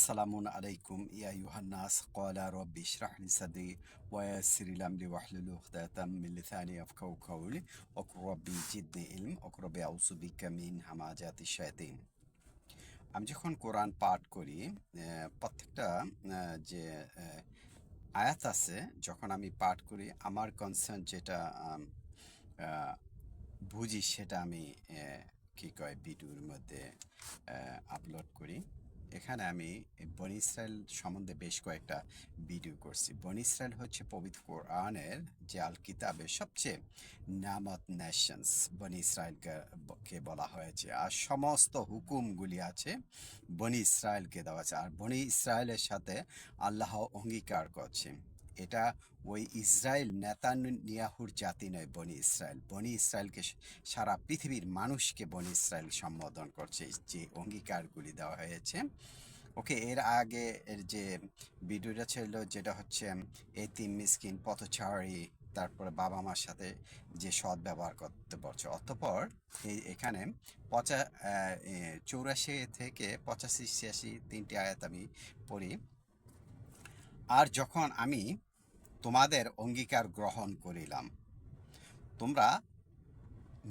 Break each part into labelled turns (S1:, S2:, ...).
S1: আসসালামু আলাইকুম ইয়া ইউহান্নাস রাব্বি ইশরাহ লি সাদরি ওয়া ইয়াসসির লি আমরি ওয়াহলুল উকদাতাম মিন লিসানি ইয়াফকাহু কাওলি ওয়াকুর রাব্বি জিদনি ইলম ওয়াকুর রাব্বি আউযু বিকা মিন হামাজাতি শায়াতিন আমি যখন কোরআন পাঠ করি প্রত্যেকটা যে আয়াত আছে যখন আমি পাঠ করি আমার কনসার্ন যেটা বুঝি সেটা আমি কি কয় ভিডিওর মধ্যে আপলোড করি এখানে আমি বন ইসরায়েল সম্বন্ধে বেশ কয়েকটা ভিডিও করছি। বন ইসরায়েল হচ্ছে পবিত্র কোরআনের যে আল কিতাবের সবচেয়ে নামত ন্যাশনস বন ইসরায়েলকে বলা হয়েছে। আর সমস্ত হুকুমগুলি আছে বনি ইসরায়েলকে দেওয়া আছে। আর বনি ইসরায়েলের সাথে আল্লাহ অঙ্গীকার করছে। এটা ওই ইসরায়েল নেতানিয়াহুর জাতি নয়, বনি ইসরায়েল। বনি ইসরায়েলকে সারা পৃথিবীর মানুষকে বনি ইসরায়েল সম্বোধন করছে। যে অঙ্গীকারগুলি দেওয়া হয়েছে। ওকে, এর আগে এর যে ভিডিওটা ছিল, যেটা হচ্ছে, এতিম, মিসকিন, পথচারী, তারপরে বাবা মার সাথে যে সৎ ব্যবহার করতে পারছে। অতঃপর এই এখানে পঁচা চৌরাশি থেকে পঁচাশি, ছিয়াশি তিনটি আয়াত আমি পড়ি। আর যখন আমি তোমাদের অঙ্গীকার গ্রহণ করিলাম। তোমরা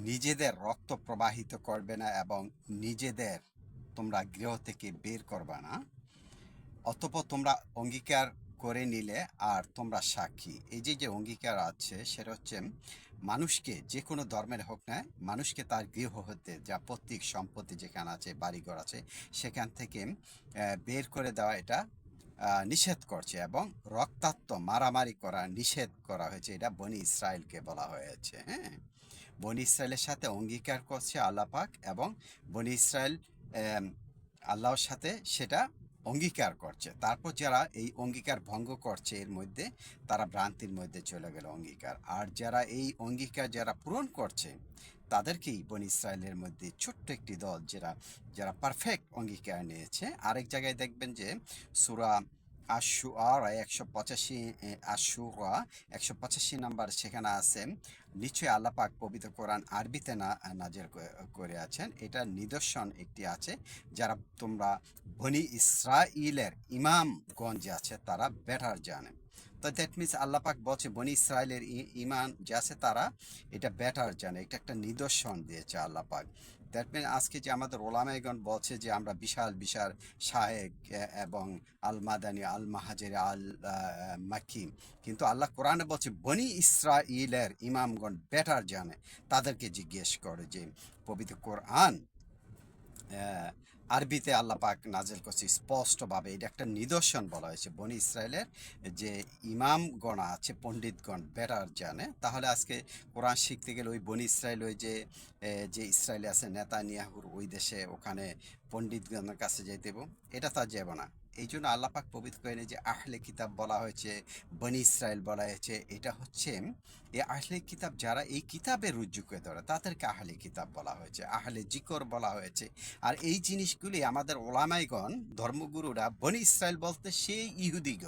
S1: নিজেদের রক্ত প্রবাহিত করবে না এবং নিজেদের তোমরা গৃহ থেকে বের করবে না। অতঃপর তোমরা অঙ্গীকার করে নিলে আর তোমরা সাক্ষী। এই যে যে অঙ্গীকার আছে, সেটা হচ্ছে মানুষকে যে কোনো ধর্মের হোক না, মানুষকে তার গৃহ হতে যা প্রত্যেক সম্পত্তি যেখানে আছে, বাড়িঘর আছে, সেখান থেকে বের করে দেওয়া এটা নিষেধ করছে এবং রক্তাক্ত, মারামারি করা, নিষেধ করা হয়েছে। এটা বনি ইসরায়েলকে বলা হয়েছে হ্যাঁ? বনি ইসরায়েলের সাথে অঙ্গীকার করছে আল্লাপাক এবং বনি ইসরায়েল আল্লাহর সাথে সেটা অঙ্গীকার করছে। তারপর যারা এই অঙ্গীকার ভঙ্গ করছে, এর মধ্যে তারা ভ্রান্তির মধ্যে চলে গেল অঙ্গীকার। আর যারা এই অঙ্গীকার যারা পূরণ করছে তাদেরকেই বন ইসরায়েলের মধ্যে ছোট্ট একটি দল যারা যারা পারফেক্ট অঙ্গীকার নিয়েছে। আরেক জায়গায় দেখবেন যে সুরা আশু আর একশো পঁচাশি আশুরা একশো পঁচাশি নাম্বার সেখানে আছে, নিশ্চয়ই আল্লাপাক পবিত্র কোরআন আরবিতে না নাজের করে আছেন। এটা নিদর্শন একটি আছে, যারা তোমরা বনি ইসরাইলের ইমামগঞ্জ আছে, তারা বেটার জানে। তো দ্যাট মিনস আল্লাহ পাক বলছে, বনি ইসরায়েলের ইমান যে আছে তারা, এটা বেটার জানে, এটা একটা নিদর্শন দিয়েছে আল্লাহ পাক। দ্যাট মিন আজকে যে আমাদের ওলামাইগণ বলছে যে আমরা বিশাল বিশাল শাহেক এবং আল মাদানি আল মাহাজের আল মাকিম কিন্তু আল্লাহ কোরআনে বলছে, বনি ইসরাইলের ইমামগণ বেটার জানে, তাদেরকে জিজ্ঞেস করে যে, পবিত্র কোরআন আরবিতে আল্লাহ পাক নাজেল করছে, স্পষ্টভাবে। এটা একটা নিদর্শন বলা হয়েছে বনি ইসরায়েলের যে ইমাম গণা আছে, পণ্ডিতগণ, বেটার জানে। তাহলে আজকে কোরআন শিখতে গেলে ওই বনি ইসরায়েল, ওই যে যে ইসরায়েলে আছে নেতা নিয়াহুর ওই দেশে ওখানে পণ্ডিতগণের কাছে যেতে এটা তার যাব না এই জন্য আল্লাহ পাক পবিত্র করে যে আহলে কিতাব বলা হয়েছে, বনি ইসরায়েল বলা হয়েছে। এটা হচ্ছে এই আহলে কিতাব যারা এই কিতাবের রুজু করে ধরে, তাদেরকে আহলে কিতাব বলা হয়েছে, আহলে জিকর বলা হয়েছে। আর এই জিনিসগুলি আমাদের ওলামাইগণ, ধর্মগুরুরা বনি ইসরায়েল বলতে সেই ইহুদিগ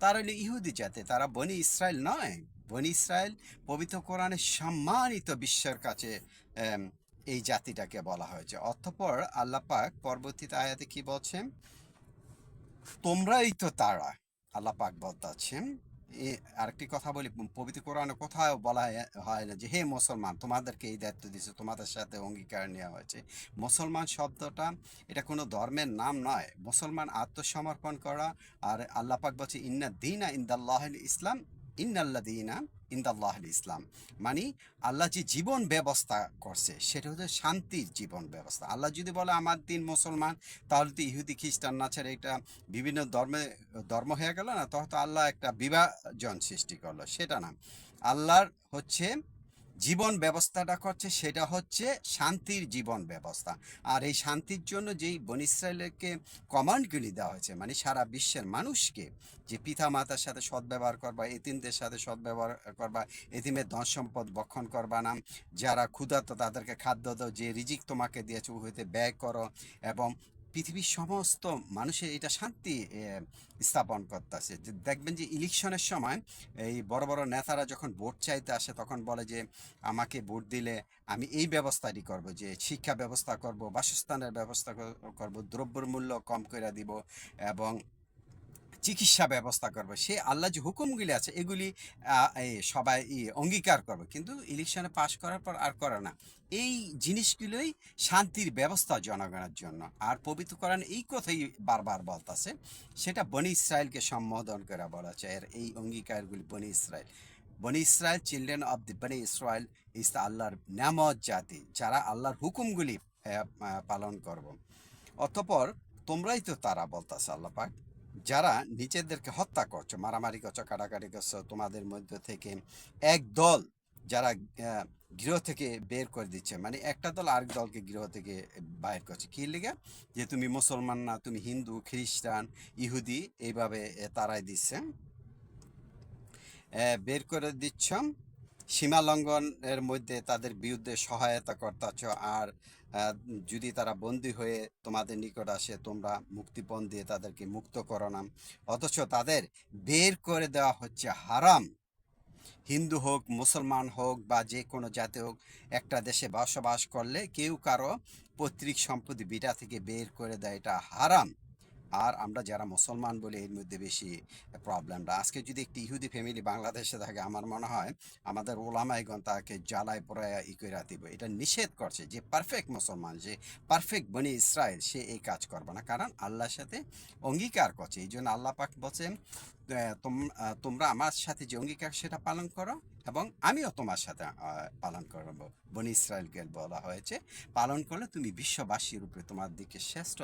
S1: তারা হলো ইহুদি জাতে, তারা বনি ইসরায়েল নয়। বনি ইসরায়েল পবিত্র কোরআনের সম্মানিত বিশ্বের কাছে এই জাতিটাকে বলা হয়েছে। অতঃপর আল্লাহ পাক পরবর্তীতে আয়াতে কি বলছেন? তোমরাই তো তারা, আল্লাহ পাক বলতেছেন। আরেকটি কথা বলি, পবিত্র কোরআনে কোথাও বলা হয়- হয় না যে, হে মুসলমান, তোমাদেরকে এই দায়িত্ব দিয়েছে, তোমাদের সাথে অঙ্গীকার নেওয়া হয়েছে। মুসলমান শব্দটা, এটা কোনো ধর্মের নাম নয়। মুসলমান আত্মসমর্পণ করা, আর আল্লাহ পাক বলছে, ইন্না দিনা ইন্দাল্লাহ ইসলাম ইন্নাল্লা দিনা ইন্দাল্লাহ ইসলাম। মানে আল্লাহ যে জীবন ব্যবস্থা করছে, সেটা হচ্ছে শান্তির জীবন ব্যবস্থা। আল্লাহ যদি বলে, আমার দিন মুসলমান তাহলে তো ইহুদি, খ্রিস্টান না ছেড়ে এটা বিভিন্ন ধর্মে, ধর্ম হয়ে গেল না, তখন তো আল্লাহ একটা বিভাজন সৃষ্টি করল। সেটা না। আল্লাহর হচ্ছে জীবন ব্যবস্থাটা করছে সেটা হচ্ছে শান্তির জীবন ব্যবস্থা। আর এই শান্তির জন্য যেই বন ইসরায়েলকে কমান্ডগুলি দেওয়া হয়েছে মানে সারা বিশ্বের মানুষকে, যে পিতা মাতার সাথে সদ্ব্যবহার করবা, এতিমদের সাথে সদ্ব্যবহার করবা, এতিমের ধন সম্পদ বক্ষণ করবা না, যারা ক্ষুধার্ত তাদেরকে খাদ্য দাও, যে রিজিক তোমাকে দিয়েছে হইতে ব্যয় করো, এবং পৃথিবীর সমস্ত মানুষের এটা শান্তি স্থাপন করতেছে। যে দেখবেন যে ইলেকশনের সময় এই বড় বড় নেতারা যখন ভোট চাইতে আসে, তখন বলে যে, আমাকে ভোট দিলে আমি এই ব্যবস্থাটি করব, যে শিক্ষা ব্যবস্থা করব, বাসস্থানের ব্যবস্থা কর- করব, দ্রব্যের মূল্য কম করে দিব এবং চিকিৎসা ব্যবস্থা করবে। সে আল্লাহ যে হুকুমগুলি আছে, এগুলি সবাই অঙ্গীকার করবে। কিন্তু ইলেকশনে পাশ করার পর আর করে না। এই জিনিসগুলোই শান্তির ব্যবস্থা জনগণের জন্য। আর পবিত্র কোরআন এই কথাই বারবার বলতাছে, সেটা বনি ইসরায়েলকে সম্বোধন করে বলা হচ্ছে এর এই অঙ্গীকারগুলি বনি ইসরায়েল। বনি ইসরায়েল চিলড্রেন অব দি বনি ইসরায়েল ইস আল্লাহর নামত জাতি, যারা আল্লাহর হুকুমগুলি পালন করব। অতঃপর তোমরাই তো তারা বলতাছে আল্লাহ পাক। যারা নিজেদেরকে হত্যা করছ, মারামারি করছ, কাটাকাটি করছ, তোমাদের মধ্য থেকে এক দল যারা গৃহ থেকে বের করে দিচ্ছে মানে একটা দল আরেক দলকে গৃহ থেকে বাইর করছে। কি লিগে? যে তুমি মুসলমান না, তুমি হিন্দু, খ্রিস্টান, ইহুদি, এইভাবে তারাই দিচ্ছে। বের করে দিচ্ছ সীমা লঙ্ঘনের মধ্যে তাদের বিরুদ্ধে সহায়তা করতেছ আর যদি তারা বন্দী হয়ে তোমাদের নিকট আসে, তোমরা মুক্তিপণ দিয়ে তাদেরকে মুক্ত করো না। অথচ তাদের বের করে দেওয়া হচ্ছে হারাম। হিন্দু হোক, মুসলমান হোক, বা যে কোনো জাতি হোক, একটা দেশে বসবাস করলে কেউ কারও পৈতৃক সম্পত্তি বিটা থেকে বের করে দেয় এটা হারাম। আর আমরা যারা মুসলমান বলে এর মধ্যে বেশি প্রবলেমটা আজকে যদি একটি ইহুদি ফ্যামিলি বাংলাদেশে থাকে, আমার মনে হয় আমাদের ওলামাইগণ তাকে জ্বালায় পড়ায় ই করে দিব। এটা নিষেধ করছে যে পারফেক্ট মুসলমান, যে পারফেক্ট বনি ইসরায়েল, সে এই কাজ করবে না। কারণ আল্লাহর সাথে অঙ্গীকার করছে। এই জন্য আল্লাহ পাক বলছেন তোমরা আমার সাথে যে অঙ্গীকার সেটা পালন করো এবং আমিও তোমার সাথে পালন করব। বনি ইসরায়েলকে বলা হয়েছে, পালন করলে তুমি বিশ্ববাসীর উপরে তোমার দিকে শ্রেষ্ঠ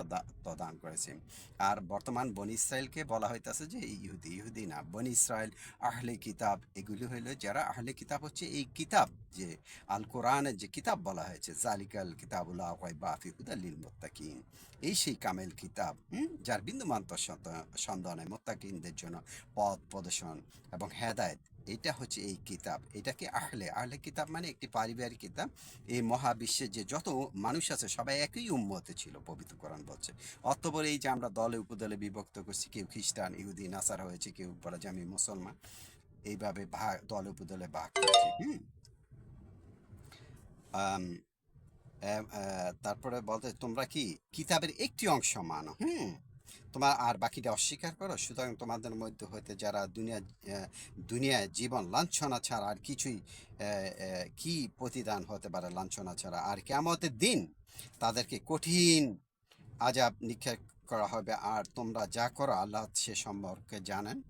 S1: দান করেছে। আর বর্তমান বনি ইসরায়েলকে বলা হইতাছে যে ইহুদি ইহুদি না, বনি ইসরায়েল আহলে কিতাব, এগুলি হইল যারা আহলে কিতাব হচ্ছে, এই কিতাব যে আল কোরআনের যে কিতাব বলা হয়েছে জালিকাল কিতাবুল্লাহ বাফি মোত্তাকিন। এই সেই কামেল কিতাব যার বিন্দুমান্ত সন্দ- সন্দেহ নেই মোত্তাকিনদের জন্য পথ প্রদর্শন এবং হেদায়েত। এটা হচ্ছে এই কিতাব। এটাকে আহলে আহলে কিতাব মানে একটি পারিবারিক কিতাব। এই মহাবিশ্বের যে যত মানুষ আছে, সবাই একই উম্মতে ছিল, পবিত্র কোরআন বলছে। অতপর এই যে আমরা দলে, উপদলে বিভক্ত করছি, কেউ খ্রিস্টান, ইহুদি, নাসার হয়েছে, কেউ বলে যে আমি মুসলমান, এইভাবে ভাগ দলে, উপদলে ভাগ করছি, হুম? তারপরে বলতে তোমরা কি? কিতাবের একটি অংশ মানো, হুম? তোমার আর বাকিটা অস্বীকার করো? সুতরাং তোমাদের মধ্যে হইতে যারা দুনিয়া দুনিয়ায় জীবন লাঞ্ছনা ছাড়া আর কিছুই কি প্রতিদান হতে পারে লাঞ্ছনা ছাড়া? আর কেমতের দিন তাদেরকে কঠিন আজাব নিক্ষেপ করা হবে আর তোমরা যা করো আল্লাহ সে সম্পর্কে জানেন।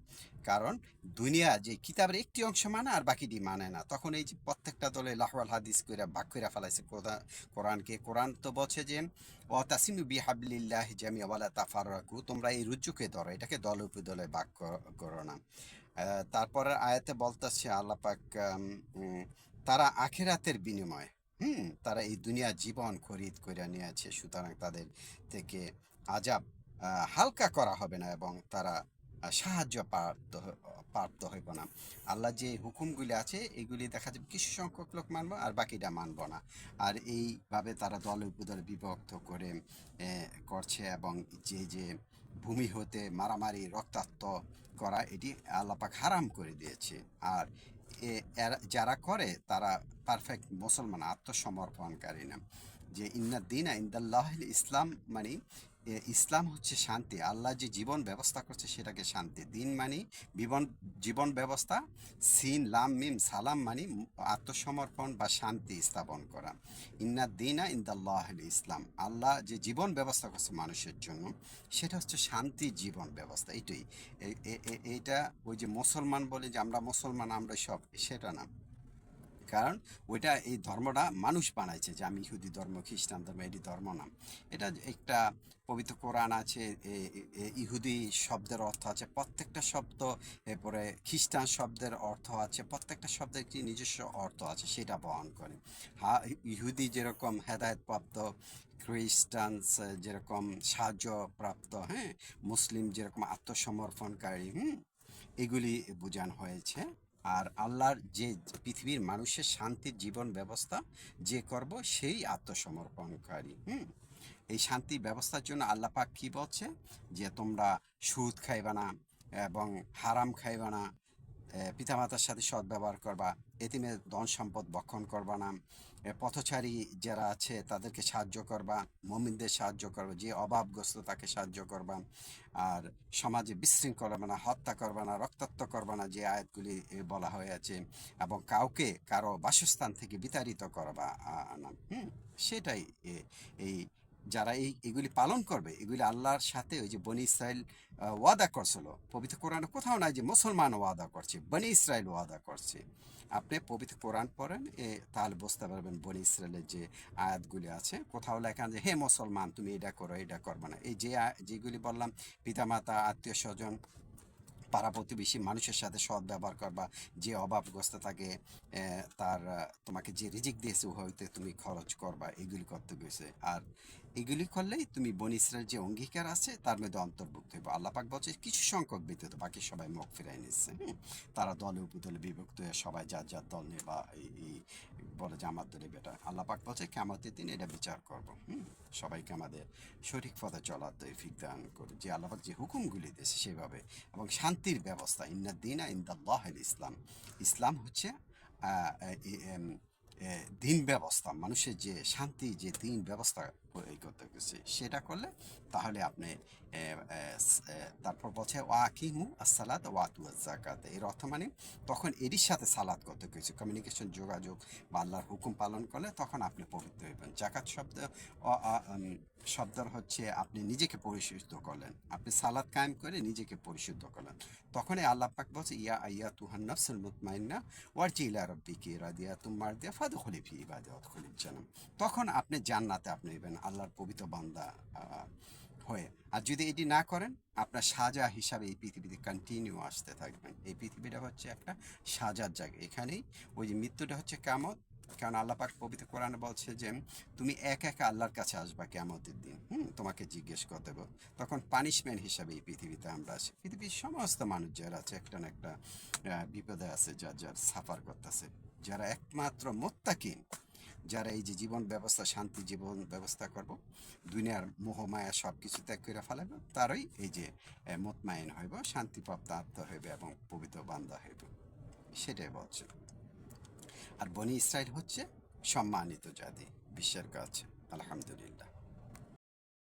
S1: কারণ দুনিয়া যে কিতাবের একটি অংশ মানে আর বাকিটি মানে না। তখন এই যে প্রত্যেকটা দলে লাহওয়াল হাদিস করে ভাগ করে ফেলাইছে কোরআ- কোরআনকে। কোরআন তো বলছে যে ও তাসিমু বিহাবলিল্লাহ জামি ওয়ালা তাফাররাকু। তোমরা এই রুজ্জুকে ধরো, এটাকে দল উপদলে ভাগ কর- না। তারপরে আয়াতে বলতেছে আল্লাপাক তারা আখেরাতের বিনিময় হুম, তারা এই দুনিয়া জীবন খরিদ করে নিয়েছে, সুতরাং তাদের থেকে আজাব হালকা করা হবে না এবং তারা সাহায্য প্রাপ্ত প্রাপ্ত হইব না। আল্লাহ যে হুকুমগুলি আছে, এগুলি দেখা যাবে কিছু সংখ্যক লোক মানব আর বাকিটা মানব না। আর এইভাবে তারা দলে উপদলে বিভক্ত করে করছে এবং যে যে ভূমি হতে মারামারি, রক্তাক্ত করা, এটি আল্লাপাক হারাম করে দিয়েছে। আর যারা করে, তারা পারফেক্ট মুসলমান, আত্মসমর্পণকারী না। যে ইন্না দিন ইন্দাল্লাহ ইসলাম মানে ইসলাম হচ্ছে শান্তি। আল্লাহ যে জীবন ব্যবস্থা করছে সেটাকে শান্তি। দিন মানে জীবন জীবন ব্যবস্থা, সিন, লাম, মিম, সালাম মানে আত্মসমর্পণ বা শান্তি স্থাপন করা। ইন্না দিনা ইন্দাল্লাহ ইসলাম। আল্লাহ যে জীবন ব্যবস্থা করছে মানুষের জন্য, সেটা হচ্ছে শান্তি জীবন ব্যবস্থা। এটাই এইটা ওই যে মুসলমান বলে যে আমরা মুসলমান আমরা সব, সেটা না। কারণ ওইটা এই ধর্মটা মানুষ বানাইছে যে আমি ইহুদি ধর্ম, খ্রিস্টান ধর্ম, এটি ধর্ম না। এটা একটা পবিত্র কোরআন আছে ইহুদি শব্দের অর্থ আছে, প্রত্যেকটা শব্দ, এরপরে খ্রিস্টান শব্দের অর্থ আছে, প্রত্যেকটা শব্দের একটি নিজস্ব অর্থ আছে সেটা বহন করে। হা, ইহুদি যেরকম হেদায়ত প্রাপ্ত খ্রিস্টানস যেরকম সাহায্য প্রাপ্ত হ্যাঁ মুসলিম যেরকম আত্মসমর্পণকারী, হুম, এগুলি বোঝানো হয়েছে। আর আল্লাহর যে পৃথিবীর মানুষের শান্তির জীবন ব্যবস্থা যে করব, সেই আত্মসমর্পণকারী, হুম? এই শান্তি ব্যবস্থার জন্য আল্লাহ পাক কি বলছে? যে তোমরা সুদ খাইবা না এবং হারাম খাইবা না পিতামাতার সাথে সদ্ব্যবহার করবা, এতিমের ধন সম্পদ বক্ষণ করবা না পথচারী যারা আছে, তাদেরকে সাহায্য করবা, মমিনদের সাহায্য করবা, যে অভাবগ্রস্ত তাকে সাহায্য করবা। আর সমাজে বিশৃঙ্খল না হত্যা করবে না, রক্তাক্ত করবে না, যে আয়াতগুলি বলা হয়ে আছে। এবং কাউকে কারও বাসস্থান থেকে বিতাড়িত করবা না, হুম, সেটাই এই যারা এই, এগুলি পালন করবে, এগুলি আল্লাহর সাথে ওই যে বনি ইসরায়েল ওয়াদা করছিল। পবিত্র কোরআনে কোথাও নাই যে মুসলমান ওয়াদা করছে, বনি ইসরায়েল ওয়াদা করছে। আপনি পবিত্র কোরআন পড়েন, এ তাহলে বুঝতে পারবেন বনি ইসরায়েলের যে আয়াতগুলি আছে। কোথাও লেখা যে, হে মুসলমান, তুমি এটা করো, এটা করবে না। এই যে যেগুলি বললাম, পিতামাতা, আত্মীয় স্বজন, পাড়া প্রতিবেশী মানুষের সাথে সৎ ব্যবহার করবা যে অভাবগ্রস্ত থাকে তার, তোমাকে যে রিজিক দিয়েছে হইতে তুমি খরচ করবা, এগুলি করতে গেছে। আর এগুলি করলেই তুমি বন ইসরায়েল যে অঙ্গীকার আছে, তার মধ্যে অন্তর্ভুক্ত হবে আল্লাপাক বলছে, কিছু সংখ্যক ব্যতীত বাকি সবাই মুখ ফিরাই নিচ্ছে হুম। তারা দলে উপদলে বিভক্ত হয়ে সবাই যার যার দল নিয়ে বা এই বলে যে আমার দলে বেটা। আল্লাপাক বলছে কেমাতের দিন এটা বিচার করব সবাইকে আমাদের সঠিক পথে চলার তৌফিক দান করে যে আল্লাপাক যে হুকুমগুলি দিয়েছে সেভাবে। এবং শান্তির ব্যবস্থা, ইন্না দিনা ইন্দাল্লাহ ইসলাম ইসলাম হচ্ছে দিন ব্যবস্থা। মানুষের যে শান্তি, যে দিন ব্যবস্থা এই করতে গেছে সেটা করলে তাহলে আপনি তারপর বলছে ওয়াকিমু আসসালাত ওয়াতু জাকাত এর অর্থ মানে তখন এরই সাথে সালাদ করতে গেছে কমিউনিকেশন যোগাযোগ বা আল্লাহর হুকুম পালন করলে তখন আপনি পবিত্র হইবেন। জাকাত শব্দ শব্দের হচ্ছে আপনি নিজেকে পরিশুদ্ধ করলেন। আপনি সালাদ কায়েম করে নিজেকে পরিশুদ্ধ করলেন। তখনই আল্লাহ পাক বলছে, ইয়া আইয়া তুহান নফসুল মুতমাইন্না ওয়ারজি ইলা রাব্বিকি রাদিয়া তুমার দিয়া ফাদখুলি ফি ইবাদাতিল জান্নাত তখন আপনি জান্নাতে আপনি হইবেন। আল্লাহর পবিত্র বান্দা হয়ে। আর যদি এটি না করেন, আপনার সাজা হিসাবে এই পৃথিবীতে কন্টিনিউ আসতে থাকবেন। এই পৃথিবীটা হচ্ছে একটা সাজার জায়গা। এখানেই ওই যে মৃত্যুটা হচ্ছে কামত কারণ আল্লাহ পাক পবিত্র কোরআনে বলছে যে, তুমি এক একা আল্লাহর কাছে আসবা কেমতের দিন। হুম, তোমাকে জিজ্ঞেস করতে হবে। তখন পানিশমেন্ট হিসাবে এই পৃথিবীতে আমরা আসি পৃথিবীর সমস্ত মানুষ যারা আছে, একটা না একটা বিপদে আছে, যার যার, সাফার করতেছে। যারা একমাত্র মোত্তাকিন যারা এই যে জীবন ব্যবস্থা, শান্তি জীবন ব্যবস্থা করব, দুনিয়ার মোহমায়া সব কিছু ত্যাগ করে ফেলাব তারই এই যে মতমায়ন হইব, শান্তিপ্রাপ্ত আত্ম হইবে এবং পবিত্র বান্ধা হইবে। সেটাই বলছে। আর বনি ইসরায়েল হচ্ছে সম্মানিত জাতি, বিশ্বের কাছে, আলহামদুলিল্লাহ।